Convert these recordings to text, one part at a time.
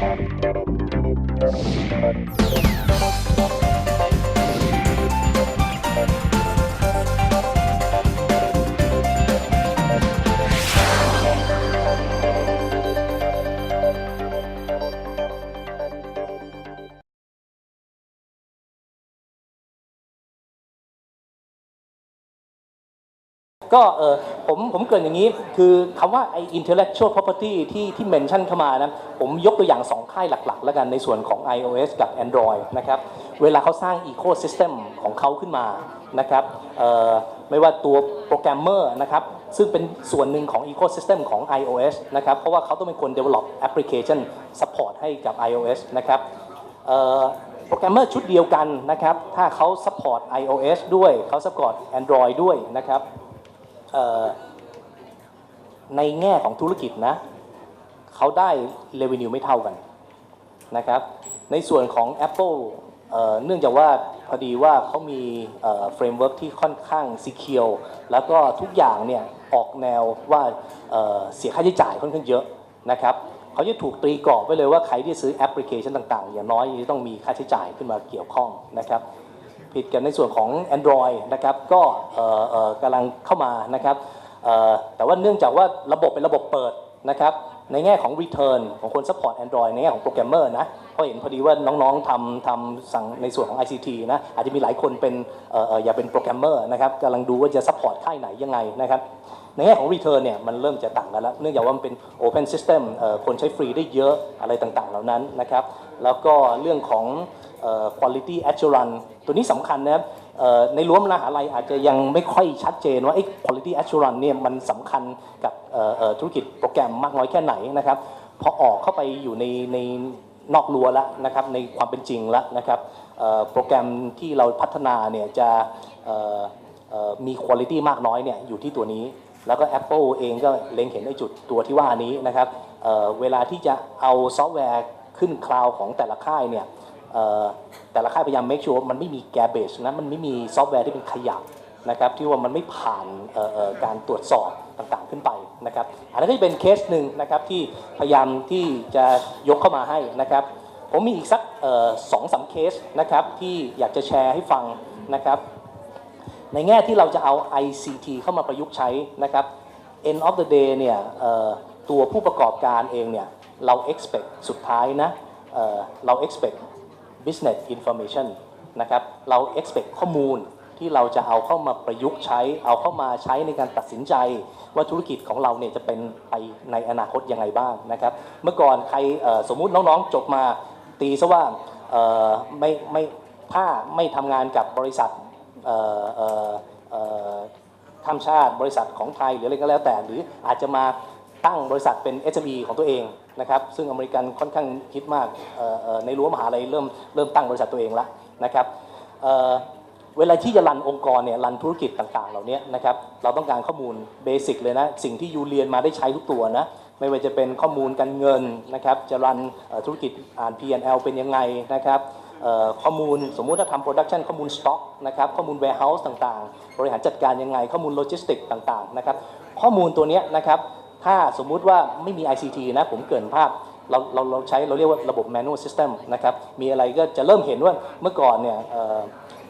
Thank you. ก็เออผมผมเกินอย่างนี้คือคำว่าไอ้ intellectual property ที่ที่เมนชั่นเข้ามานะผมยกตัวอย่าง 2 ค่ายหลักๆ แล้วกันในส่วนของ iOS กับ Android นะครับเวลาเขาสร้าง ecosystem ของเขาขึ้นมานะครับไม่ว่าตัวโปรแกรมเมอร์นะครับซึ่งเป็นส่วนหนึ่งของ ecosystem ของ iOS นะครับเพราะว่าเขาต้องเป็นคน develop application support ให้กับ iOS นะครับโปรแกรมเมอร์ชุดเดียวกันนะครับถ้าเขา support iOS ด้วยเขา support Android ด้วยนะครับ ในแง่ของธุรกิจนะเขาได้ revenue ไม่เท่ากันนะครับ ในส่วนของ Apple เอ่อเนื่องจากว่าพอดีว่าเขามีเฟรมเวิร์กที่ค่อนข้าง secure แล้วก็ทุกอย่างเนี่ยออกแนวว่าเอ่อเสียค่าใช้จ่ายค่อนข้างเยอะนะครับเขาจะถูกตีกรอบไว้เลยว่าใครที่ซื้อแอปพลิเคชันต่างๆ อย่างน้อยจะต้องมีค่าใช้จ่ายขึ้นมาเกี่ยวข้องนะครับ ผิดกันในส่วนของ Android นะครับก็กำลังเข้ามานะครับแต่ว่าเนื่องจากว่าระบบเป็นระบบเปิดนะครับในแง่ของ Return ของคน Support Android ในแง่ของโปรแกรมเมอร์นะเพราะเห็นพอดีว่าน้องๆทำทำสั่งในส่วนของ ICT นะอาจจะมีหลายคนเป็นอย่าเป็นโปรแกรมเมอร์นะครับกำลังดูว่าจะ Support ค่ายไหนยังไงนะครับในแง่ของ Return เนี่ยมันเริ่มจะต่างกันแล้ว เนื่องจากว่ามันเป็น Open System เอ่อคนใช้ฟรีได้เยอะอะไรต่างๆ เหล่านั้นนะครับแล้วก็เรื่องของ Quality Assurance ตัวนี้สำคัญนะครับในรั้วมหาลัยอาจจะยังไม่ค่อยชัดเจนว่าไอ้ Quality Assurance เนี่ยมันสำคัญกับธุรกิจโปรแกรมมากน้อยแค่ไหนนะครับพอออกเข้าไปอยู่ในในนอกรั้วแล้วนะครับในความเป็นจริงแล้วนะครับโปรแกรมที่เราพัฒนาเนี่ยจะมีคุณภาพมากน้อยเนี่ยอยู่ที่ตัวนี้ แล้วก็ Apple เองก็เล็งเห็นในจุดตัวที่ว่านี้นะครับเเวลาที่จะเอาซอฟต์แวร์ขึ้นคลาวด์ของแต่ละค่ายเนี่ย แต่ละค่ายพยายาม make sure ว่ามันไม่มี garbage นะมันไม่มีซอฟต์แวร์ที่เป็นขยะนะครับที่ว่ามันไม่ผ่านการตรวจสอบต่างๆขึ้นไปนะครับอันนั้ก็จะเป็นเคสหนึ่งนะครับที่พยายามที่จะยกเข้ามาให้นะครับผมมีอีกสักสองสามเคสนะครับที่อยากจะแชร์ให้ฟังนะครับในแง่ที่เราจะเอา ICT เข้ามาประยุกต์ใช้นะครับ end of the day เนี่ยเอ่อตัวผู้ประกอบการเองเนี่ยเรา expect สุดท้ายนะเเรา expect business information นะครับเรา expect ข้อมูลที่เราจะเอาเข้ามาประยุกต์ใช้ เอาเข้ามาใช้ในการตัดสินใจ ว่าธุรกิจของเราเนี่ยจะเป็นไปในอนาคตยังไงบ้างนะครับ เมื่อก่อนใครสมมุติน้องๆจบมาตีซะว่าไม่ไม่ถ้าไม่ทำงานกับบริษัทข้ามชาติบริษัทของไทยหรืออะไรก็แล้วแต่ หรืออาจจะมา ตั้งบริษัทเป็น SME ของตัวเองนะครับซึ่งอเมริกันค่อนข้างคิดมากในรั้วมหาลัยเริ่มเริ่มตั้งบริษัทตัวเองล้วนะครับเเวลาที่จะรันองค์กรเนี่ยรันธุรกิจต่างๆ เหล่านี้นะครับเราต้องการข้อมูลเบสิกเลยนะสิ่งที่ยูเรียนมาได้ใช้ทุกตัวนะไม่ว่าจะเป็นข้อมูลการเงินนะครับจะรันธุรกิจอ่าน P&L เป็นยังไงนะครับข้อมูลสมมุติถ้าทำโปรดักชันข้อมูลสต็อกนะครับข้อมูล warehouse ต่างๆ บริหารจัดการยังไงข้อมูลโลจิสติกต่างๆนะครับข้อมูลตัวเนี้ยนะครับ ถ้าสมมุติว่าไม่มี ICT นะผมเกินภาพเราเราเราใช้เราเรียกว่าระบบ manual system นะครับ มีอะไรก็จะเริ่มเห็นว่าเมื่อก่อนเนี่ยเ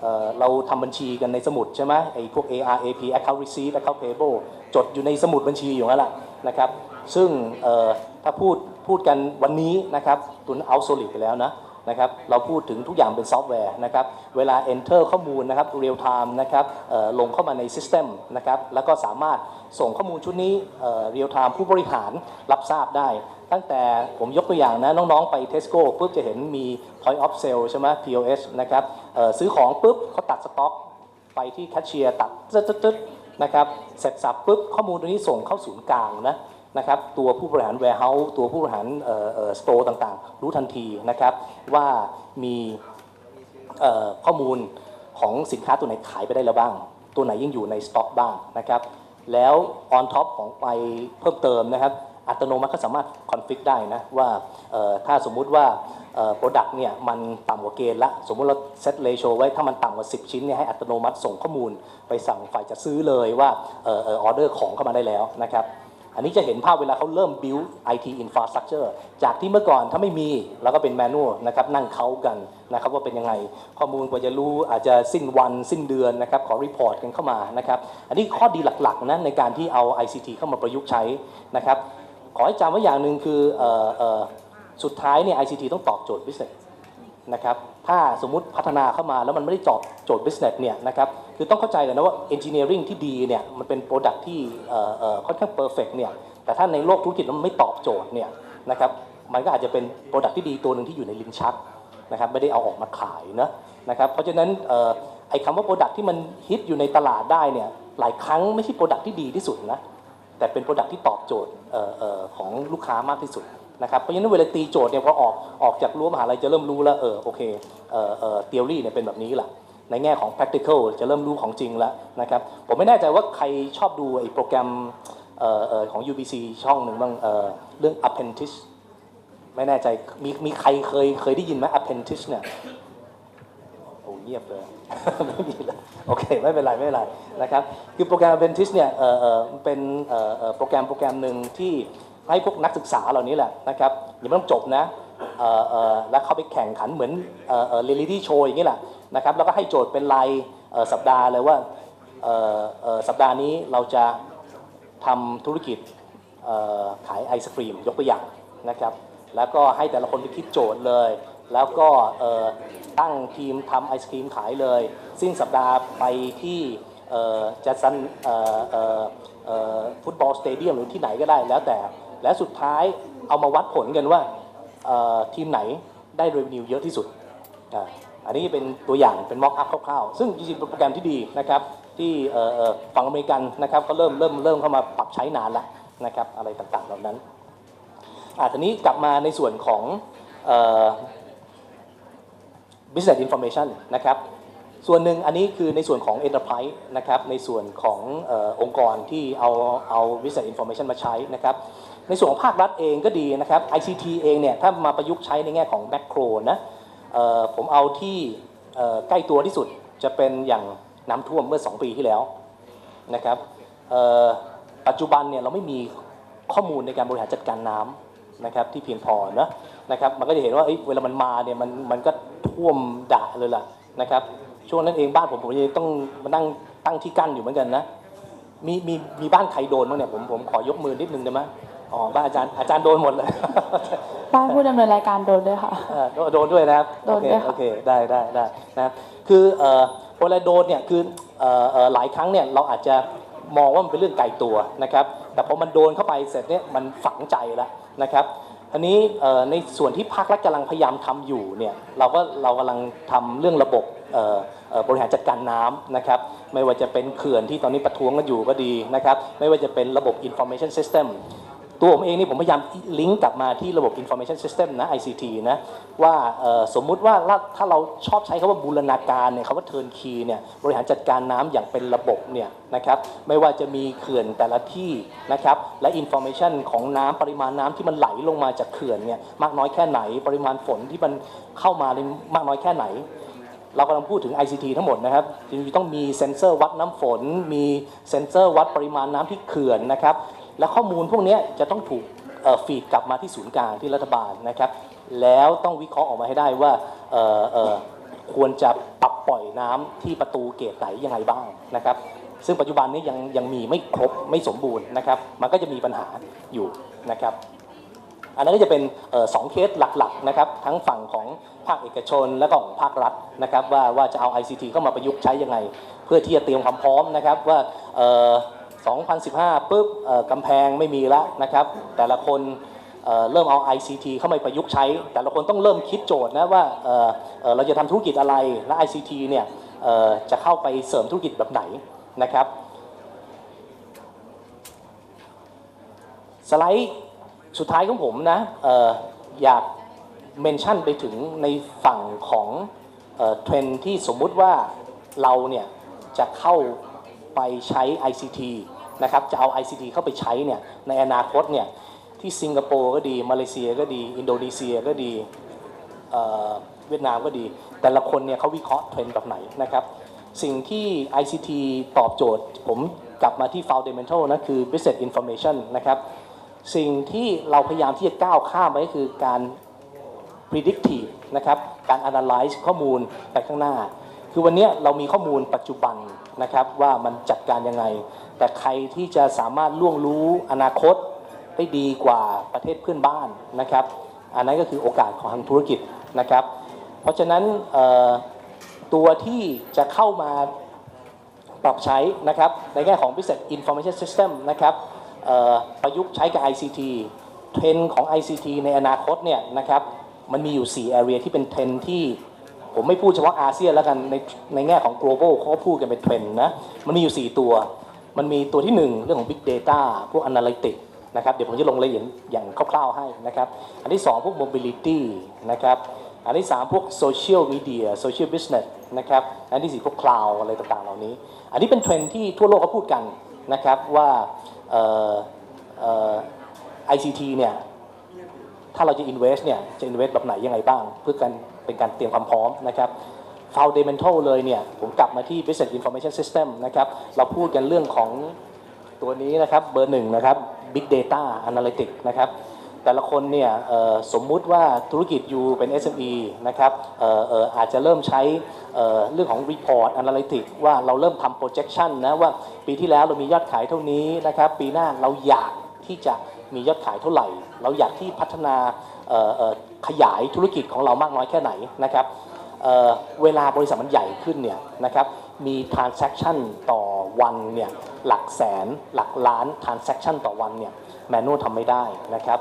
เเราทำบัญชีกันในสมุดใช่ไหมไอ้พวก AR AP account receipt account payable จดอยู่ในสมุดบัญชีอยู่นั่นแหละนะครับ ซึ่งถ้าพูดพูดกันวันนี้นะครับตัวนั้น out solid ไปแล้วนะ นะครับเราพูดถึงทุกอย่างเป็นซอฟต์แวร์นะครับเวลา enter ข้อมูลนะครับ real time นะครับลงเข้ามาใน system นะครับแล้วก็สามารถส่งข้อมูลชุดนี้เอ่อ real time ผู้บริหารรับทราบได้ ตั้งแต่ผมยกตัวอย่างนะน้องๆไป Tesco ปุ๊บจะเห็นมี point of sale ใช่ไหม POS นะครับซื้อของปุ๊บเขาตัดสต็อกไปที่แคชเชียร์ตัดตึ๊ดๆนะครับเสร็จสับปุ๊บข้อมูลตัวนี้ส่งเข้าศูนย์กลางนะ นะครับตัวผู้บริหาร warehouse ตัวผู้บริหารสโตร์ต่างๆ รู้ทันทีนะครับว่ามีข้อมูลของสินค้าตัวไหนขายไปได้แล้วบ้าง ตัวไหนยังอยู่ในสต็อกบ้างนะครับแล้ว on top ของไปเพิ่มเติมนะครับอัตโนมัติก็สามารถคอนฟิกได้นะว่าถ้าสมมุติว่าโปรดักต์เนี่ยมันต่ำกว่าเกณฑ์ละสมมุติเราเซตเลโชไว้ถ้ามันต่ำกว่า 10 ชิ้นเนี่ยให้อัตโนมัติส่งข้อมูลไปสั่งฝ่ายจะซื้อเลยว่าออเดอร์ของเข้ามาได้แล้วนะครับ อันนี้จะเห็นภาพเวลาเขาเริ่ม build IT infrastructure จากที่เมื่อก่อนถ้าไม่มีเราก็เป็น manual นะครับนั่งเขากันนะครับว่าเป็นยังไง ข้อมูลกว่าจะรู้อาจจะสิ้นวันสิ้นเดือนนะครับขอ report กันเข้ามานะครับอันนี้ข้อดีหลักๆนะในการที่เอา ICT เข้ามาประยุกต์ใช้นะครับขอให้จำไว้อย่างหนึ่งคือออสุดท้ายเนี่ย ICT ต้องตอบโจทย์ business นะครับถ้าสมมุติพัฒนาเข้ามาแล้วมันไม่ได้ตอบโจทย์ business เนี่ยนะครับ คือต้องเข้าใจเลยนะว่า engineering ที่ดีเนี่ยมันเป็น product ที่ค่อนข้าง perfect เนี่ยแต่ถ้าในโลกธุรกิจมันไม่ตอบโจทย์เนี่ยนะครับมันก็อาจจะเป็น product ที่ดีตัวหนึ่งที่อยู่ในลิ้นชักนะครับไม่ได้เอาออกมาขายนะนะครับเพราะฉะนั้นออไอ้คำว่า product ที่มันฮิตอยู่ในตลาดได้เนี่ยหลายครั้งไม่ใช่ product ที่ดีที่สุดนะแต่เป็น Product ที่ตอบโจทย์ของลูกค้ามากที่สุดนะครับเพราะฉะนั้นเวลาตีโจทย์เนี่ยพอออกออกจากรั้วมหาลัยจะเริ่มรู้แล้วเออโอเคเออเอ่อ theory เนี่ยเป็นแบบนี้แหละ ในแง่ของ practical จะเริ่มรู้ของจริงแล้วนะครับ ผมไม่แน่ใจว่าใครชอบดูไอ้โปรแกรมออของ UBC ช่องหนึ่งบ้างเเรื่อง apprentice ไม่แน่ใจมีมีใครเคยเคยได้ยินไหม apprentice เนี่ยโอ้เงียบเลยไม่มีเลยโอเค ไม่เป็นไร ไม่เป็นไรนะครับ คือโปรแกรม Apprentice เนี่ยเออเป็นโปรแกรมโปรแกรมหนึ่งที่ให้พวกนักศึกษาเหล่านี้แหละนะครับยังไม่ต้องจบนะแล้วเข้าไปแข่งขันเหมือนเอ่อเอ่อเรียลิตี้โชว์อย่างนี้แหละ นะครับแล้วก็ให้โจทย์เป็นรายสัปดาห์เลยว่าสัปดาห์นี้เราจะทำธุรกิจขายไอศครีมยกตัวอย่างนะครับแล้วก็ให้แต่ละคนไปคิดโจทย์เลย แล้วก็ตั้งทีมทำไอศครีมขายเลย สิ้นสัปดาห์ไปที่เอ่อจะซันฟุตบอลสเตเดียมหรือที่ไหนก็ได้แล้วแต่ และสุดท้ายเอามาวัดผลกันว่าทีมไหนได้ revenue เยอะที่สุด อันนี้เป็นตัวอย่างเป็นม็อกอัพคร่าวๆ ซึ่งจริงๆเป็นโปรแกรมที่ดีนะครับที่ฝั่งอเมริกันนะครับก็เริ่มเริ่มเริ่มเข้ามาปรับใช้นานแล้วนะครับอะไรต่างๆเหล่านั้นอ่าทีนี้กลับมาในส่วนของออ business information นะครับส่วนหนึ่งอันนี้คือในส่วนของ enterprise นะครับในส่วนของอองค์กรที่เอาเอา business information มาใช้นะครับในส่วนของภาครัฐเองก็ดีนะครับ ICT เองเนี่ยถ้ามาประยุกต์ใช้ในแง่ของ macro นะ ผมเอาที่ใกล้ตัวที่สุดจะเป็นอย่างน้ำท่วมเมื่อ 2 ปีที่แล้วนะครับปัจจุบันเนี่ยเราไม่มีข้อมูลในการบริหารจัดการน้ำนะครับที่เพียงพอนะนะครับมันก็จะเห็นว่าเอ้เวลามันมาเนี่ยมันมันก็ท่วมด่าเลยล่ะนะครับช่วงนั้นเองบ้านผมผมยังต้องมานั่งตั้งที่กั้นอยู่เหมือนกันนะมีมีมีบ้านใครโดนบ้างเนี่ยผมผมขอยกมือนิดนึงได้ไหม อ๋อบ้านอาจารย์อาจารย์โดนหมดเลยบ้านผู้ดำเนินรายการโดนด้วยค่ะเออโดนโดนด้วยนะครับโดนด้วยค่ะโอเคโอเคได้ได้ได้นะครับคือเอ่อเวลาโดนเนี่ยคือเอ่อเอ่อหลายครั้งเนี่ยเราอาจจะมองว่ามันเป็นเรื่องไกลตัวนะครับ แต่พอมันโดนเข้าไปเสร็จเนี่ยมันฝังใจแล้วนะครับอันนี้เอ่อในส่วนที่ภาครัฐกำลังพยายามทำอยู่เนี่ยเราก็เรากำลังทำเรื่องระบบเอ่อเอ่อบริหารจัดการน้ำนะครับไม่ว่าจะเป็นเขื่อนที่ตอนนี้ประท้วงกันอยู่ก็ดีนะครับไม่ว่าจะเป็นระบบ information system ตัวผมเองนี่ผมพยายามลิงก์กลับมาที่ระบบ information system นะ ICT นะว่าสมมุติว่าถ้าเราชอบใช้คำว่าบูรณาการเนี่ยคำว่า turnkey เนี่ยบริหารจัดการน้ำอย่างเป็นระบบเนี่ยนะครับไม่ว่าจะมีเขื่อนแต่ละที่นะครับและ information ของน้ำปริมาณน้ำที่มันไหลลงมาจากเขื่อนเนี่ยมากน้อยแค่ไหน ปริมาณฝนที่มันเข้ามาในมากน้อยแค่ไหน เรากำลังพูดถึง ICT ทั้งหมดนะครับจริงๆต้องมีเซ็นเซอร์วัดน้ำฝน มีเซ็นเซอร์วัดปริมาณน้ำที่เขื่อนนะครับ และข้อมูลพวกนี้จะต้องถูกฟีดกลับมาที่ศูนย์กลางที่รัฐบาลนะครับ แล้วต้องวิเคราะห์ออกมาให้ได้ว่าควรจะปรับปล่อยน้ำที่ประตูเกตไหนยังไงบ้างนะครับ ซึ่งปัจจุบันนี้ยังยังมีไม่ครบไม่สมบูรณ์นะครับ มันก็จะมีปัญหาอยู่นะครับ อันนั้นก็จะเป็นออสองเคสหลักๆนะครับทั้งฝั่งของภาคเอกชนและก็ของภาครัฐนะครับ ว่าว่าจะเอา ICT เข้ามาประยุกต์ใช้ยังไง เพื่อที่จะเตรียมความพร้อมนะครับว่าออ 2015ปุ๊บกำแพงไม่มีแล้วนะครับ แต่ละคนเเริ่มเอา ICT เข้ามาประยุกต์ใช้ แต่ละคนต้องเริ่มคิดโจทย์นะว่าเเราจะทำธุรกิจอะไร และ ICT เนี่ยจะเข้าไปเสริมธุรกิจแบบไหนนะครับสไลด์สุดท้ายของผมนะอออยากเมนชั่นไปถึงในฝั่งของเทรนที่สมมุติว่าเราเนี่ยจะเข้าไปใช้ ICT นะครับจะเอา ICT เข้าไปใช้เนี่ยในอนาคตเนี่ยที่สิงคโปร์ก็ดี มาเลเซียก็ดี อินโดนีเซียก็ดีเวียดนามก็ดี แต่ละคนเนี่ยเขาวิเคราะห์เทรนด์แบบไหนนะครับสิ่งที่ ICT ตอบโจทย์ ผมกลับมาที่ fundamental นะคือ business information นะครับสิ่งที่เราพยายามที่จะก้าวข้ามไปก็คือการ predictive นะครับการ analyze ข้อมูลไปข้างหน้า คือวันนี้เรามีข้อมูลปัจจุบันนะครับว่ามันจัดการยังไง แต่ใครที่จะสามารถล่วงรู้อนาคตได้ดีกว่าประเทศเพื่อนบ้านนะครับ อันนั้นก็คือโอกาสของทางธุรกิจนะครับ เพราะฉะนั้นตัวที่จะเข้ามาปรับใช้นะครับในแง่ของ Business Information System นะครับประยุกต์ใช้กับ ICT เทรนของ ICT ในอนาคตเนี่ยนะครับมันมีอยู่ 4 area ที่เป็นเทรนที่ผมไม่พูดเฉพาะอาเซียนแล้วกันในในแง่ของ global เขาก็พูดกันเป็นเทรนนะมันมีอยู่ 4 ตัว มันมีตัวที่ 1 เรื่องของ big data พวก analytics นะครับเดี๋ยวผมจะลงรายละเอียดอย่างคร่าวๆให้นะครับอันที่ 2 พวก mobility นะครับอันที่ 3 พวก social media social business นะครับอันที่ 4 พวก cloud อะไรต่างๆเหล่านี้ อันนี้เป็นเทรนด์ที่ทั่วโลกเขาพูดกันนะครับว่าเอ่อเอ่อ ICT เนี่ยถ้าเราจะ invest เนี่ยจะ invest แบบไหนยังไงบ้าง เพื่อการเป็นการเตรียมความพร้อมนะครับ fundamental เลยเนี่ย ผมกลับมาที่ business information system นะครับ เราพูดกันเรื่องของตัวนี้นะครับ เบอร์หนึ่งนะครับ big data analytics นะครับ แต่ละคนเนี่ยสมมุติว่าธุรกิจอยู่เป็น SME นะครับอออาจจะเริ่มใช้เเรื่องของ report analytics ว่าเราเริ่มทำ projection นะว่าปีที่แล้วเรามียอดขายเท่านี้นะครับ ปีหน้าเราอยากที่จะมียอดขายเท่าไหร่ เราอยากที่พัฒนาขยายธุรกิจของเรามากน้อยแค่ไหนนะครับ เเวลาบริษัทมันใหญ่ขึ้นเนี่ยนะครับมี transaction ต่อวันเนี่ยหลักแสนหลักล้าน transaction ต่อวันเนี่ยแมนนวลทำไม่ได้นะครับ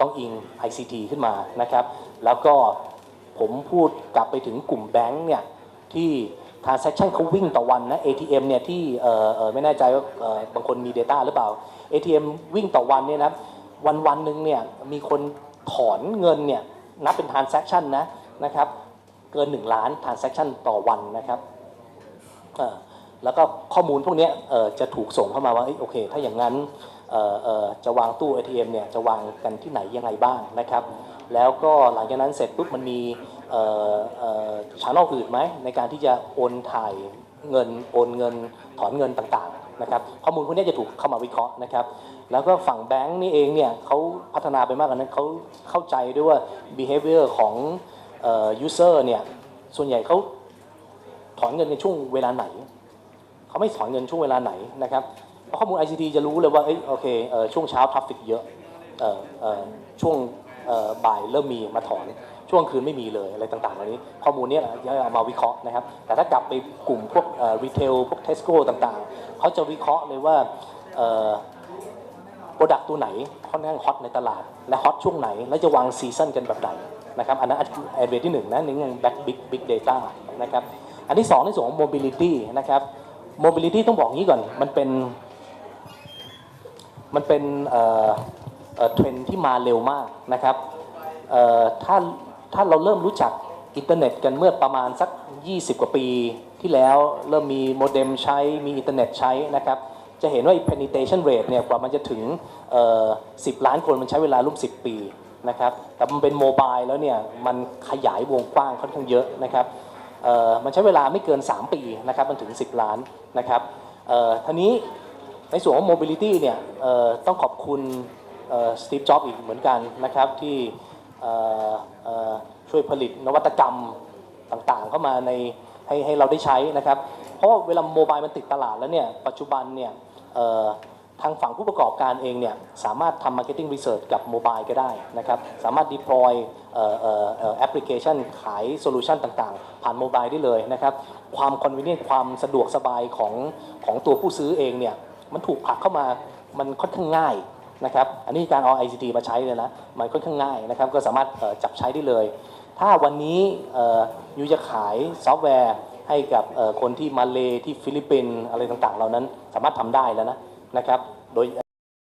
ต้องอิง ICT ขึ้นมานะครับ แล้วก็ผมพูดกลับไปถึงกลุ่มแบงค์เนี่ยที่ transaction เขาวิ่งต่อวันนะ ATM เนี่ยที่ไม่แน่ใจว่าบางคนมี Data หรือเปล่า ATM วิ่งต่อวันเนี่ยนะวันวันหนึ่งเนี่ยมีคนถอนเงินเนี่ยนับเป็น transaction นะนะครับ เกิน 1 ล้าน transaction ต่อวันนะครับแล้วก็ข้อมูลพวกนี้จะถูกส่งเข้ามาว่าโอเค ถ้าอย่างนั้นจะวางตู้ ATM เนี่ยจะวางกันที่ไหนยังไงบ้างนะครับ แล้วก็หลังจากนั้นเสร็จปุ๊บมันมีเอ่อเอ่อช่องอื่นไหมในการที่จะโอนถ่ายเงินโอนเงินถอนเงินต่างๆนะครับข้อมูลพวกนี้จะถูกเข้ามาวิเคราะห์นะครับ แล้วก็ฝั่งแบงก์นี่เองเนี่ยเขาพัฒนาไปมากกว่านั้นเขาเข้าใจด้วยว่า behavior ของ เอ่อ user เนี่ยส่วนใหญ่เขาถอนเงินในช่วงเวลาไหน เขาไม่ถอนเงินช่วงเวลาไหนนะครับเพราะข้อมูล ICT จะรู้เลยว่าเอ้ยโอเคเออช่วงเช้าทราฟฟิกเยอะเออเออช่วงบ่ายเริ่มมีมาถอนช่วงคืนไม่มีเลยอะไรต่างๆเหล่านี้ ข้อมูลนี้ยจะเอามาวิเคราะห์นะครับ แต่ถ้ากลับไปกลุ่มพวกรีเทลพวกเทสโก้ต่างๆ เขาจะวิเคราะห์เลยว่าโปรดักต์ตัวไหนค่อนข้างฮอตในตลาด และฮอตช่วงไหน และจะวางซีซันกันแบบไหน นะครับอันนั้นแอดเวที่หนึ่งนะในเรื่อง back big big data นะครับอันที่สองในส่วนของ mobility นะครับ mobility ต้องบอกงี้ก่อนมันเป็นมันเป็นเอ่อเทรนที่มาเร็วมากนะครับเอ่อถ้าถ้าเราเริ่มรู้จักอินเทอร์เน็ตกันเมื่อประมาณสัก 20 กว่าปีที่แล้วเริ่มมีโมเด็มใช้มีอินเทอร์เน็ตใช้นะครับจะเห็นว่า penetration rate เนี่ยกว่ามันจะถึง 10 ล้านคนมันใช้เวลาร่วม 10 ปี นะครับ แต่มันเป็นโมบายแล้วเนี่ยมันขยายวงกว้างค่อนข้างเยอะนะครับมันใช้เวลาไม่เกิน 3 ปีนะครับมันถึง 10 ล้านนะครับเอ่อทีนี้ในส่วนของ mobility เนี่ยต้องขอบคุณสตีฟ จ็อบอีกเหมือนกันนะครับที่ช่วยผลิตนวัตกรรมต่างๆ เข้ามาในให้ให้เราได้ใช้นะครับ เพราะว่าเวลาโมบายมันติดตลาดแล้วเนี่ยปัจจุบันเนี่ย ทางฝั่งผู้ประกอบการเองเนี่ยสามารถทำ marketing research กับโมบายก็ได้นะครับสามารถ deploy เอ่อเอ่อเอ่อแอปพลิเคชันขายโซลูชันต่างๆ ผ่านโมบายได้เลยนะครับความ convenient ความสะดวกสบายของของตัวผู้ซื้อเองเนี่ยมันถูกผลักเข้ามามันค่อนข้างง่ายนะครับอันนี้การเอา ICT มาใช้เลยนะมันค่อนข้างง่ายนะครับก็สามารถจับใช้ได้เลย ถ้าวันนี้ยูจะขายซอฟต์แวร์ให้กับคนที่มาเลที่ฟิลิปปินส์อะไรต่างๆ เหล่านั้นสามารถทำได้แล้วนะ นะครับโดย